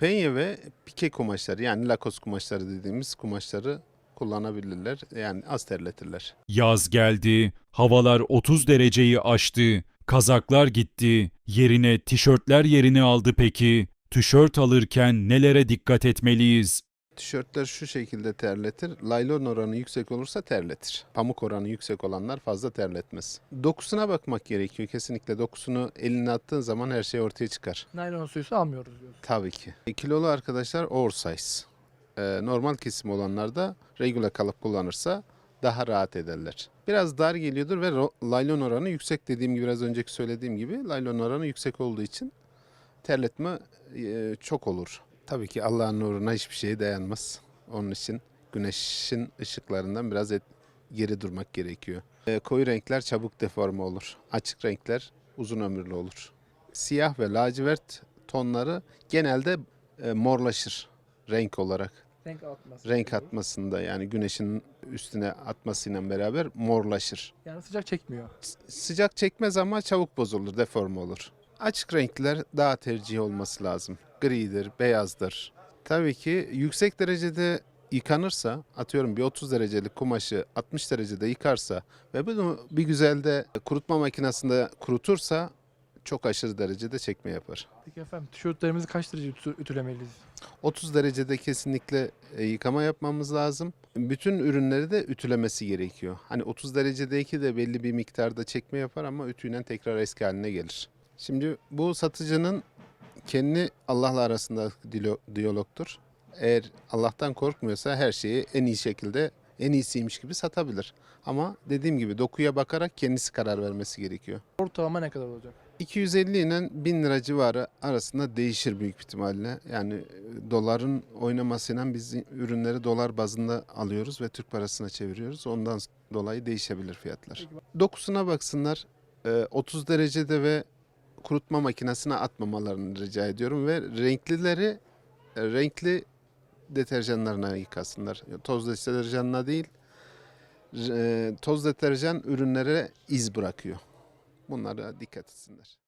Penye ve pike kumaşları yani lakos kumaşları dediğimiz kumaşları kullanabilirler. Yani az terletirler. Yaz geldi, havalar 30 dereceyi aştı, kazaklar gitti, yerine tişörtler yerini aldı peki. Tişört alırken nelere dikkat etmeliyiz? Tişörtler şu şekilde terletir. Laylon oranı yüksek olursa terletir. Pamuk oranı yüksek olanlar fazla terletmez. Dokusuna bakmak gerekiyor. Kesinlikle dokusunu eline attığın zaman her şey ortaya çıkar. Naylon suyusu almıyoruz diyoruz. Tabii ki. E, Kilolu arkadaşlar oversize. Ee, normal kesim olanlar da regula kalıp kullanırsa daha rahat ederler. Biraz dar geliyordur ve ro- laylon oranı yüksek dediğim gibi biraz önceki söylediğim gibi laylon oranı yüksek olduğu için terletme e, çok olur. Tabii ki Allah'ın nuruna hiçbir şey dayanmaz. Onun için güneşin ışıklarından biraz et- geri durmak gerekiyor. E, koyu renkler çabuk deforme olur. Açık renkler uzun ömürlü olur. Siyah ve lacivert tonları genelde e, morlaşır renk olarak. Renk atması. Renk atmasında yani güneşin üstüne atmasıyla beraber morlaşır. Yani sıcak çekmiyor. S- Sıcak çekmez ama çabuk bozulur, deforme olur. Açık renkler daha tercih olması lazım. Gridir, beyazdır. Tabii ki yüksek derecede yıkanırsa, atıyorum bir 30 derecelik kumaşı 60 derecede yıkarsa ve bunu bir güzel de kurutma makinesinde kurutursa çok aşırı derecede çekme yapar. Peki efendim tişörtlerimizi kaç derece ütü- ütülemeliyiz? 30 derecede kesinlikle e, yıkama yapmamız lazım. Bütün ürünleri de ütülemesi gerekiyor. Hani 30 derecedeki de belli bir miktarda çekme yapar ama ütüyle tekrar eski haline gelir. Şimdi bu satıcının kendi Allah'la arasında diyalogtur. Eğer Allah'tan korkmuyorsa her şeyi en iyi şekilde en iyisiymiş gibi satabilir. Ama dediğim gibi dokuya bakarak kendisi karar vermesi gerekiyor. Ortalama ne kadar olacak? 250 ile 1000 lira civarı arasında değişir büyük ihtimalle. Yani e, doların oynamasıyla biz ürünleri dolar bazında alıyoruz ve Türk parasına çeviriyoruz. Ondan dolayı değişebilir fiyatlar. Dokusuna baksınlar. e, 30 derecede ve kurutma makinesine atmamalarını rica ediyorum ve renklileri e, renkli deterjanlarına yıkasınlar. Toz deterjanına değil. Toz deterjan ürünlere iz bırakıyor. Bunlara dikkat etsinler.